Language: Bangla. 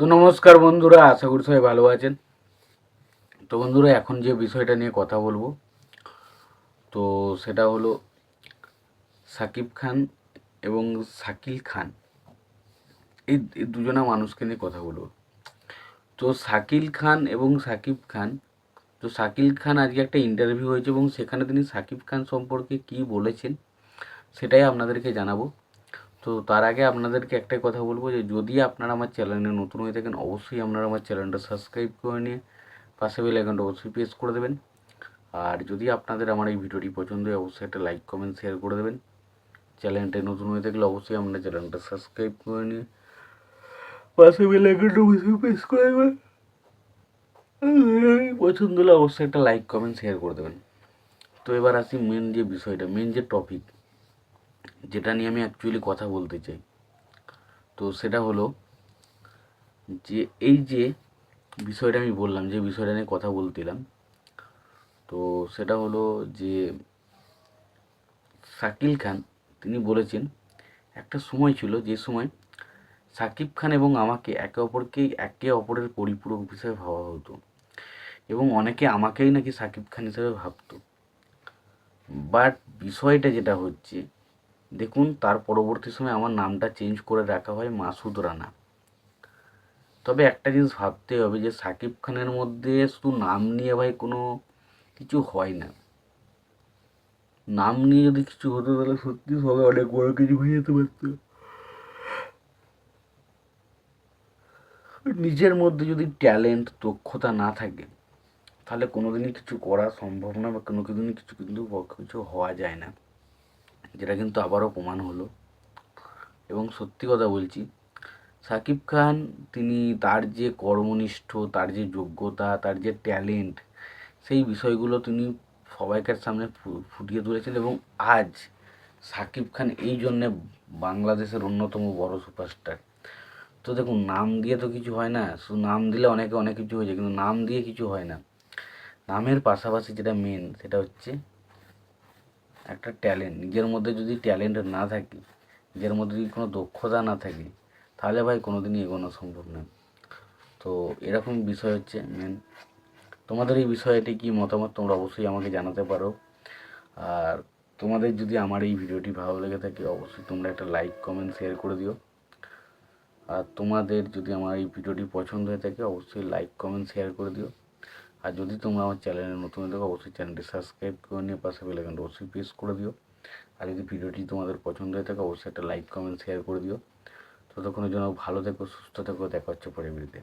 তো নমস্কার বন্ধুরা, আশা করি সবাই ভালো আছেন। তো বন্ধুরা, এখন যে বিষয়টা নিয়ে কথা বলব, তো সেটা হলো সাকিব খান এবং শাকিল খান। এই দুজনা মানুষকে নিয়ে কথা বলব। তো শাকিল খান এবং সাকিব খান, তো শাকিল খান আজকে একটা ইন্টারভিউ হয়েছে এবং সেখানে তিনি সাকিব খান সম্পর্কে কি বলেছেন, সেটাই আপনাদেরকে জানাব। তো তার আগে আপনাদেরকে একটাই কথা বলব যে, যদি আপনারা আমার চ্যানেলে নতুন হয়ে থাকেন, অবশ্যই আপনারা আমার চ্যানেলটা সাবস্ক্রাইব করে নিয়ে পাশে বেল আইকনটা অবশ্যই প্রেস করে দেবেন। আর যদি আপনাদের আমার এই ভিডিওটি পছন্দ হয়, অবশ্যই একটা লাইক, কমেন্ট, শেয়ার করে দেবেন। চ্যানেলটায় নতুন হয়ে থাকলে অবশ্যই আপনার চ্যানেলটা সাবস্ক্রাইব করে নিয়ে পাশে বেল আইকনটা অবশ্যই প্রেস করে দেবেন। পছন্দ হলে অবশ্যই একটা লাইক, কমেন্ট, শেয়ার করে দেবেন। তো এবার আসি মেন যে বিষয়টা মেন যে টপিক যেটা নিয়ে আমি অ্যাকচুয়ালি কথা বলতে চাই। তো সেটা হলো যে এই যে বিষয়টা আমি বললাম, যে বিষয়টা নিয়ে কথা বলছিলাম তো সেটা হলো যে শাকিল খান, তিনি বলেছেন, একটা সময় ছিল যে সময় সাকিব খান এবং আমাকে একে অপরকে একে অপরের পরিপূরক হিসেবে ভাবা হতো এবং অনেকে আমাকেই নাকি সাকিব খান হিসেবে ভাবতো। বাট বিষয়টা যেটা হচ্ছে দেখুন, তার পরবর্তী সময় আমার নামটা চেঞ্জ করে রাখা হয় মাসুদ রানা। তবে একটা জিনিস ভাবতে হবে যে, সাকিব খানের মধ্যে শুধু নাম নিয়ে ভাই কোনো কিছু হয় না। নাম নিয়ে যদি কিছু হতো, তাহলে সত্যি সবাই অনেক বড় কিছু হয়ে যেতে পারত। নিজের মধ্যে যদি ট্যালেন্ট দক্ষতা না থাকে, তাহলে কোনোদিনই কিছু করা সম্ভব না বা কোনো কিছু কিন্তু কিছু হওয়া যায় না। যেটা কিন্তু আবারও প্রমাণ হলো। এবং সত্যি কথা বলছি, সাকিব খান তিনি তার যে কর্মনিষ্ঠ, তার যে যোগ্যতা, তার যে ট্যালেন্ট, সেই বিষয়গুলো তিনি সবাইকার সামনে ফুটিয়ে তুলেছেন এবং আজ সাকিব খান এই জন্যে বাংলাদেশের অন্যতম বড় সুপারস্টার। তো দেখুন, নাম দিয়ে তো কিছু হয় না, শুধু নাম দিলে অনেকে অনেক কিছু হয়ে যায়, কিন্তু নাম দিয়ে কিছু হয় না। নামের পাশাপাশি যেটা মেন সেটা হচ্ছে একটা ট্যালেন্ট। নিজের মধ্যে যদি ট্যালেন্ট না থাকে, নিজের মধ্যে যদি কোনো দক্ষতা না থাকে, তাহলে ভাই কোনো দিনই এগোনো সম্ভব নয় তো এরকম বিষয় হচ্ছে মেন তোমাদের এই বিষয়টি কি মতামত তোমরা অবশ্যই আমাকে জানাতে পারো। আর তোমাদের যদি আমার এই ভিডিওটি ভালো লেগে থাকে, অবশ্যই তোমরা একটা লাইক কমেন্ট শেয়ার করে দিও। আর তোমাদের যদি আমার এই ভিডিওটি পছন্দ হয়ে থাকে, অবশ্যই লাইক কমেন্ট শেয়ার করে দিও। আর যদি তোমরা আমার চ্যানেলে নতুন হয়ে থাকো, অবশ্যই চ্যানেলটি সাবস্ক্রাইব করে নিয়ে পাশে বেলাইকনটা অবশ্যই প্রেস করে দিও। আর যদি ভিডিওটি তোমাদের পছন্দ হয়ে থাকে, অবশ্যই একটা লাইক কমেন্ট শেয়ার করে দিও। ততক্ষণের জন্য ভালো থেকো, সুস্থ থেকো, দেখা হচ্ছে পরে ভিডিওতে